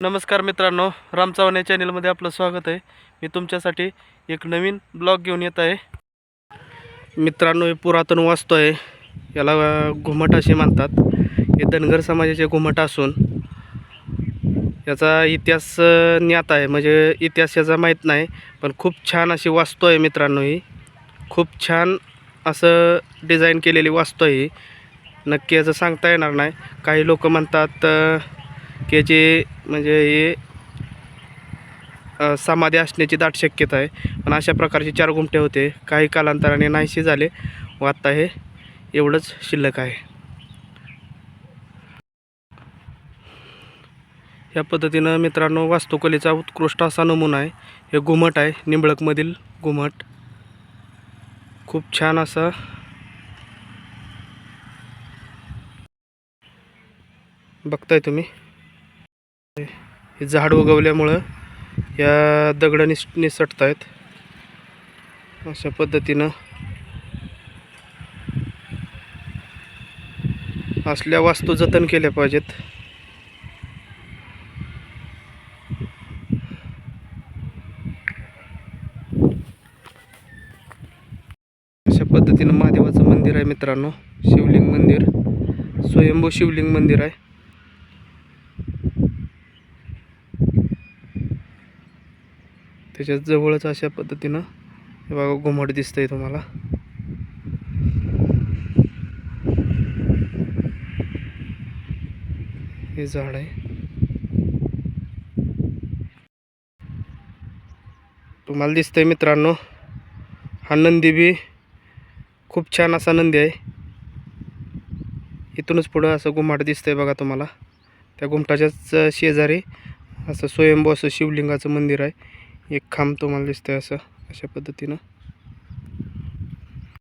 नमस्कार मित्रांनो राम या चॅनलमध्ये आपलं स्वागत आहे. मी तुमच्यासाठी एक नवीन ब्लॉग घेऊन येत आहे. मित्रांनो हे पुरातन वास्तू आहे. याला घुमट असे म्हणतात. हे धनगर समाजाचे घुमट असून याचा इतिहास ज्ञात आहे. म्हणजे इतिहास याचा माहीत नाही पण खूप छान अशी वास्तू आहे मित्रांनो ही. खूप छान असं डिझाईन केलेली वास्तू आहे ही. नक्की याचं सांगता येणार नाही. काही लोक म्हणतात अ, म्हणजे हे समाधी असण्याची दाट शक्यता आहे. पण अशा प्रकारचे चार गुमटे होते. काही कालांतराने नाहीसे झाले व आत्ता हे एवढंच शिल्लक आहे. या पद्धतीनं मित्रांनो वास्तुकलेचा उत्कृष्ट असा नमुना आहे. हे घुमट आहे. निंबळकमधील घुमट. खूप छान असा बघताय तुम्ही. हे झाड उगवल्यामुळं या दगड निस निसटत आहेत अशा पद्धतीनं असल्या वास्तू जतन केल्या पाहिजेत. अशा पद्धतीनं महादेवाचं मंदिर आहे मित्रांनो. शिवलिंग मंदिर. स्वयंभू शिवलिंग मंदिर आहे. त्याच्या जवळच अशा पद्धतीनं हे बघा घुमट दिसतंय तुम्हाला. हे झाड आहे. तुम्हाला दिसतंय मित्रांनो हा नंदी बी खूप छान असा नंदी आहे. इथूनच पुढं असं घुमाट दिसतंय बघा तुम्हाला. त्या घुमटाच्याच शेजारी असं स्वयंभू असं शिवलिंगाचं मंदिर आहे. एक खांब तुम्हाला दिसतंय असं अशा पद्धतीनं.